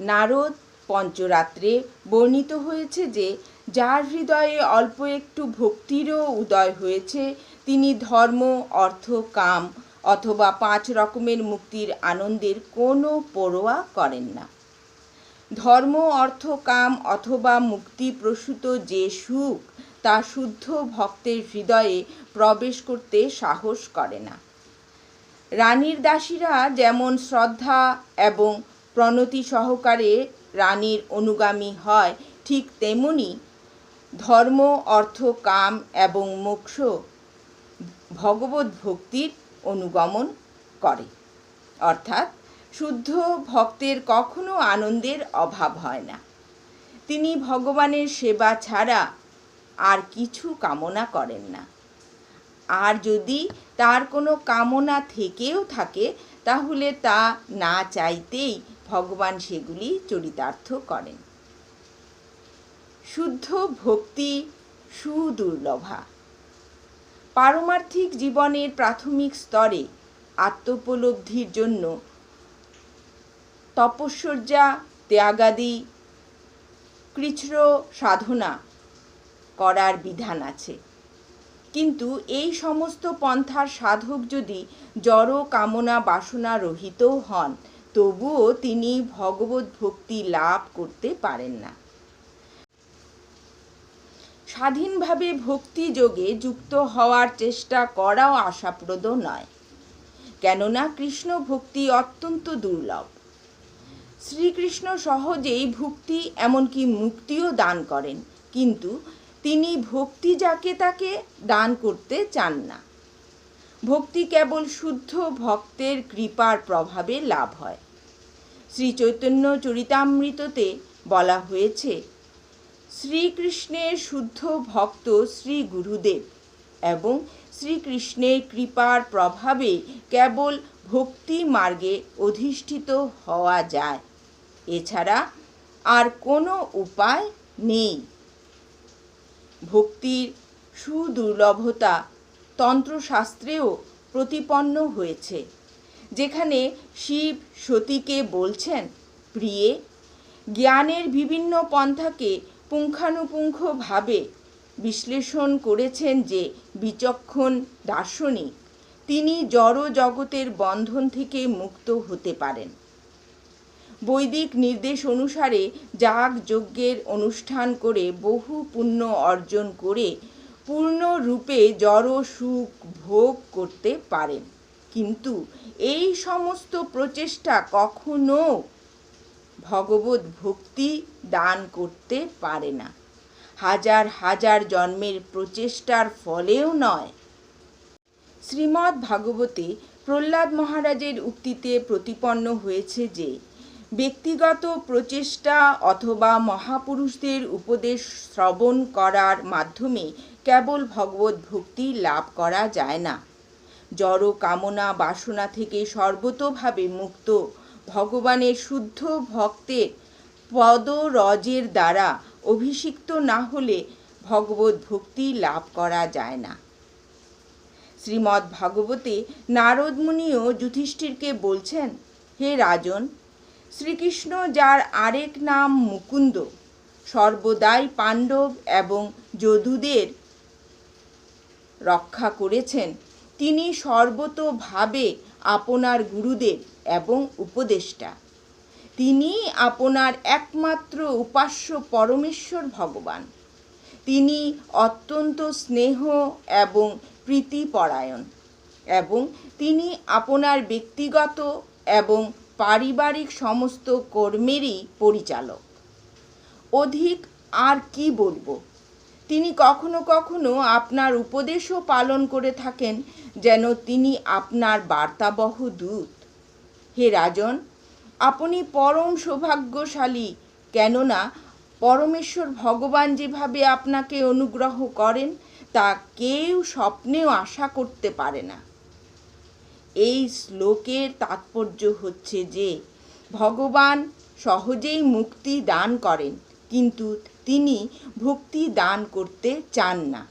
নারদ পঞ্চরাত্রে বর্ণিত হয়েছে যে, যার হৃদয়ে অল্প একটু ভক্তিরও উদয় হয়েছে, তিনি ধর্ম, অর্থ, কাম অথবা পাঁচ রকমের মুক্তির আনন্দের কোনো পরোয়া করেন না। ধর্ম, অর্থ, কাম অথবা মুক্তি প্রসূত যে সুখ, তা শুদ্ধ ভক্তের হৃদয়ে প্রবেশ করতে সাহস করে না। রানীর দাসীরা যেমন শ্রদ্ধা এবং প্রণতি সহকারে রানীর অনুগামী হয়, ঠিক তেমনি ধর্ম, অর্থ, কাম এবং মোক্ষ ভগবত ভক্তির অনুগমন করে। অর্থাৎ শুদ্ধ ভক্তের কখনো আনন্দের অভাব হয় না। তিনি ভগবানের সেবা ছাড়া আর কিছু কামনা করেন না। আর যদি তার কোনো কামনা থেকেও থাকে, তাহলে তা না চাইতেই ভগবান সেগুলি চরিতার্থ করেন। শুদ্ধ ভক্তি সুদুর্লভা। পারমার্থিক জীবনের প্রাথমিক স্তরে আত্মোপলব্ধির জন্য তপস্যা ত্যাগাদি কৃচ্র সাধনা করার বিধান আছে। কিন্তু এই সমস্ত পন্থার সাধক যদি জড় কামনা বাসনা রহিতও হন তবুও তিনি ভগবত ভক্তি লাভ করতে পারেন না। স্বাধীনভাবে ভক্তি যোগে যুক্ত হওয়ার চেষ্টা করাও আশাপ্রদ নয়। কেননা কৃষ্ণ ভক্তি অত্যন্ত দুর্লভ। শ্রীকৃষ্ণ সহজেই ভক্তি এমনকি মুক্তিও দান করেন, কিন্তু তিনি ভক্তি যাকে তাকে দান করতে চান না। ভক্তি কেবল শুদ্ধ ভক্তের কৃপার প্রভাবে লাভ হয়। শ্রী চৈতন্য চরিতামৃততে বলা হয়েছে, শ্রীকৃষ্ণের শুদ্ধ ভক্ত শ্রী গুরুদেব এবং শ্রীকৃষ্ণের কৃপার প্রভাবে কেবল ভক্তি মার্গে অধিষ্ঠিত হওয়া যায়। এছাড়া আর কোনো উপায় নেই। ভক্তির সুদুর্লভতা তন্ত্রশাস্ত্রেও প্রতিপন্ন হয়েছে। যেখানে শিব সতীকে বলছেন, প্রিয়ে, জ্ঞানের বিভিন্ন পন্থাকে পুঙ্খানুপুঙ্খভাবে বিশ্লেষণ করেছেন যে বিচক্ষণ দার্শনিক, তিনি জড় জগতের বন্ধন থেকে মুক্ত হতে পারেন। বৈদিক নির্দেশ অনুসারে যাগ যজ্ঞের অনুষ্ঠান করে বহু পুণ্য অর্জন করে পূর্ণরূপে জড় সুখ ভোগ করতে পারেন কিন্তু এই সমস্ত প্রচেষ্টা কখনো ভগবত ভক্তি দান করতে পারে না। হাজার হাজার জন্মের প্রচেষ্টার ফলেও নয়। শ্রীমদ্ ভাগবতে প্রহ্লাদ মহারাজের উক্তিতে প্রতিপন্ন হয়েছে যে ব্যক্তিগত প্রচেষ্টা অথবা মহাপুরুষদের উপদেশ শ্রবণ করার মাধ্যমে কেবল ভগবত ভক্তি লাভ করা যায় না। জড় কামনা বাসনা থেকে সর্বতোভাবে মুক্ত ভগবানের শুদ্ধ ভক্তের পদরজের দ্বারা অভিষিক্ত না হলে ভগবত ভক্তি লাভ করা যায় না। শ্রীমদ্ ভাগবতে নারদ মুনিও যুধিষ্ঠিরকে বলছেন, হে রাজন শ্রীকৃষ্ণ, যার আরেক নাম মুকুন্দ, সর্বদাই পাণ্ডব এবং যদুদের রক্ষা করেছেন। তিনি সর্বতোভাবে আপনার গুরুদেব এবং উপদেষ্টা। তিনি আপনার একমাত্র উপাস্য পরমেশ্বর ভগবান। তিনি অত্যন্ত স্নেহ এবং প্রীতিপরায়ণ এবং তিনি আপনার ব্যক্তিগত এবং পারিবারিক সমস্ত কর্মেরই পরিচালক। অধিক আর কি বলব? তিনি কখনো কখনো আপনার উপদেশও পালন করে থাকেন যেন তিনি আপনার বার্তাবহ দূত। হে রাজন, আপনি পরম সৌভাগ্যশালী, কেননা পরমেশ্বর ভগবান যেভাবে আপনাকে অনুগ্রহ করেন, তা কেউ স্বপ্নেও আশা করতে পারে না। এই শ্লোকের তাৎপর্য হচ্ছে যে ভগবান সহজেই মুক্তি দান করেন, কিন্তু তিনি ভক্তি দান করতে চান না।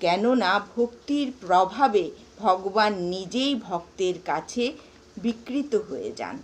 কেননা ভক্তির প্রভাবে ভগবান নিজেই ভক্তের কাছে বিকৃত হয়ে যান।